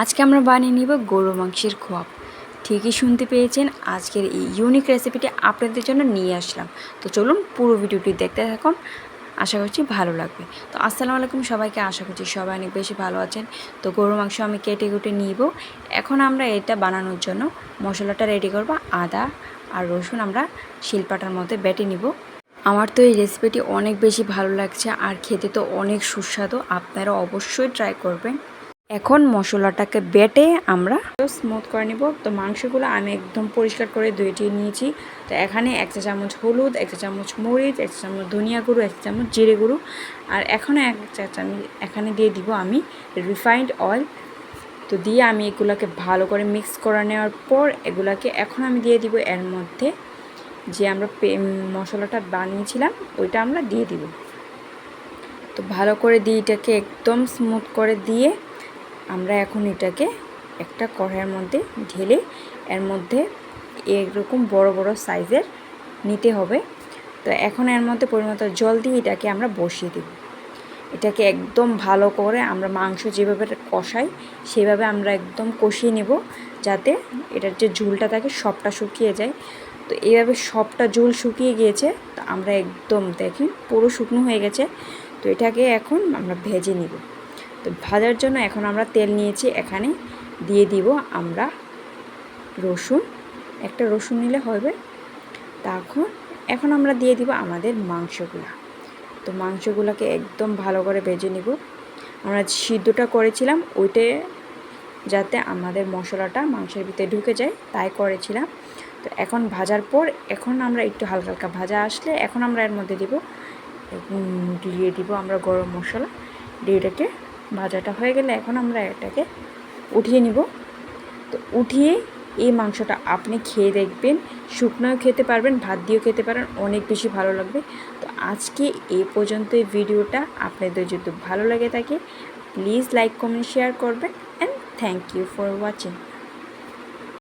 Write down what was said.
আজকে আমরা বানিয়ে নিব গরু মাংসের খোয়াব। ঠিকই শুনতে পেয়েছেন, আজকের এই ইউনিক রেসিপিটি আপনাদের জন্য নিয়ে আসলাম। তো চলুন পুরো ভিডিওটি দেখতে থাকুন, আশা করছি ভালো লাগবে। তো আসসালামু আলাইকুম সবাইকে, আশা করছি সবাই অনেক বেশি ভালো আছেন। তো গরু মাংস আমি কেটে কুটে নিব। এখন আমরা এটা বানানোর জন্য মশলাটা রেডি করব, আদা আর রসুন আমরা শিলপাটার মধ্যে বেটে নিব। আমার তো এই রেসিপিটি অনেক বেশি ভালো লাগছে আর খেতে তো অনেক সুস্বাদু, আপনারা অবশ্যই ট্রাই করবেন। এখন মশলাটাকে বেটে আমরা স্মুথ করে নিব। তো মাংসগুলো আমি একদম পরিষ্কার করে ধুয়ে নিয়েছি। তো এখানে এক চা চামচ হলুদ, এক চা চামচ মরিচ, এক চা চামচ ধনিয়া গুঁড়ো, এক চা চামচ জিরে গুঁড়ো। আর এখন এক চা চামচ এখানে দিয়ে দিব আমি রিফাইন্ড অয়েল তো দিয়ে আমি এগুলোকে ভালো করে মিক্স করে নেওয়ার পর এগুলাকে এখন আমি দিয়ে দিব এর মধ্যে যে আমরা মশলাটা বানিয়েছিলাম, ওইটা আমরা দিয়ে দিব। তো ভালো করে দিয়ে এটাকে একদম স্মুথ করে দিয়ে আমরা এখন এটাকে একটা কড়াইয়ের মধ্যে ঢেলে এর মধ্যে এরকম বড় বড় সাইজের নিতে হবে। তো এখন এর মধ্যে পরিমাণ জল দিয়ে এটাকে আমরা বসিয়ে দেব। এটাকে একদম ভালো করে আমরা মাংস যেভাবে কষাই, সেভাবে আমরা একদম কষিয়ে নেব যাতে এটার যে ঝুলটা থাকে সবটা শুকিয়ে যায়। তো এইভাবে সবটা ঝুল শুকিয়ে গিয়েছে, তো আমরা একদম দেখি পুরো শুকনো হয়ে গেছে। তো এটাকে এখন আমরা ভেজে নিব। তো ভাজার জন্য এখন আমরা তেল নিয়েছি, এখানে দিয়ে দিব আমরা রসুন। একটা রসুন নিলে হবে। তখন, এখন আমরা দিয়ে দিব আমাদের মাংসগুলা। তো মাংসগুলোকে একদম ভালো করে ভেজে নিব। আমরা সিদ্ধটা করেছিলাম, ওইটে যাতে আমাদের মশলাটা মাংসের ভিতরে ঢুকে যায়, তাই করেছিলাম। তো এখন ভাজার পর, এখন আমরা একটু হালকা হালকা ভাজা আসলে, এখন আমরা এর মধ্যে দিব দিয়ে দিব আমরা গরম মশলা। দিয়ে এটাকে ভাজাটা হয়ে গেলে এখন আমরা এটাকে উঠিয়ে নিব। তো উঠিয়ে এই মাংসটা আপনি খেয়ে দেখবেন, শুকনোও খেতে পারবেন, ভাত দিয়েও খেতে পারেন, অনেক বেশি ভালো লাগবে। তো আজকে এ পর্যন্ত এই ভিডিওটা, আপনাদের যদি ভালো লাগে থাকে প্লিজ লাইক কমেন্ট শেয়ার করবেন and thank you for watching